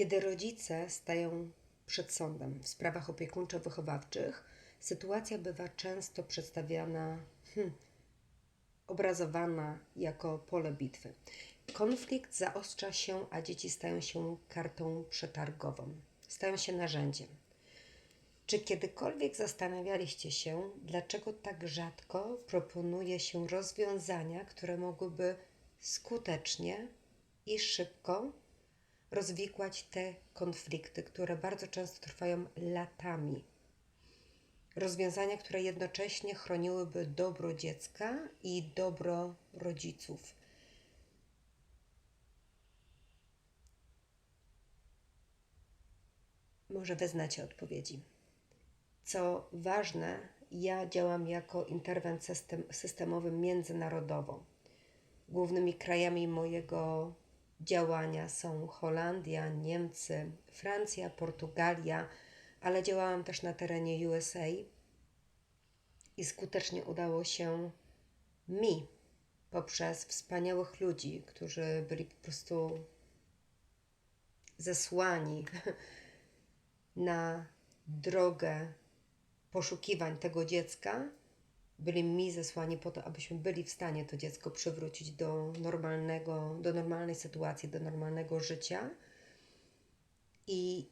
Kiedy rodzice stają przed sądem w sprawach opiekuńczo-wychowawczych, sytuacja bywa często przedstawiana, hmm, obrazowana jako pole bitwy. Konflikt zaostrza się, a dzieci stają się kartą przetargową, stają się narzędziem. Czy kiedykolwiek zastanawialiście się, dlaczego tak rzadko proponuje się rozwiązania, które mogłyby skutecznie i szybko rozwikłać te konflikty, które bardzo często trwają latami? Rozwiązania, które jednocześnie chroniłyby dobro dziecka i dobro rodziców. Może wy znacie odpowiedzi. Co ważne, ja działam jako interwent system, systemowy międzynarodowo. Głównymi krajami mojego działania są Holandia, Niemcy, Francja, Portugalia, ale działałam też na terenie USA i skutecznie udało się mi poprzez wspaniałych ludzi, którzy byli po prostu zesłani na drogę poszukiwań tego dziecka, byli mi zesłani po to, abyśmy byli w stanie to dziecko przywrócić do normalnego, do normalnej sytuacji, do normalnego życia. I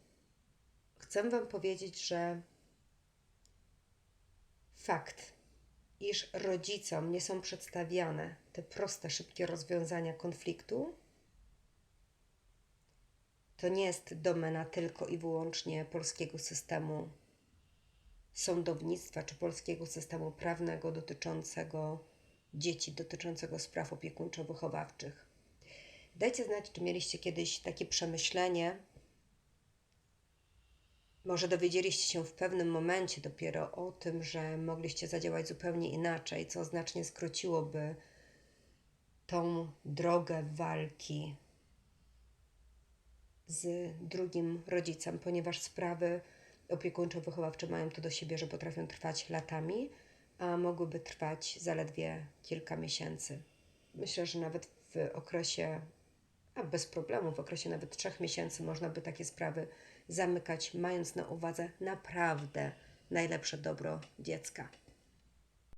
chcę Wam powiedzieć, że fakt, iż rodzicom nie są przedstawiane te proste, szybkie rozwiązania konfliktu, to nie jest domena tylko i wyłącznie polskiego systemu sądownictwa czy polskiego systemu prawnego dotyczącego dzieci, dotyczącego spraw opiekuńczo-wychowawczych. Dajcie znać, czy mieliście kiedyś takie przemyślenie. Może dowiedzieliście się w pewnym momencie dopiero o tym, że mogliście zadziałać zupełnie inaczej, co znacznie skróciłoby tą drogę walki z drugim rodzicem, ponieważ sprawy opiekuńczo-wychowawcze mają to do siebie, że potrafią trwać latami, a mogłyby trwać zaledwie kilka miesięcy. Myślę, że nawet w okresie, a bez problemu, w okresie nawet trzech miesięcy można by takie sprawy zamykać, mając na uwadze naprawdę najlepsze dobro dziecka.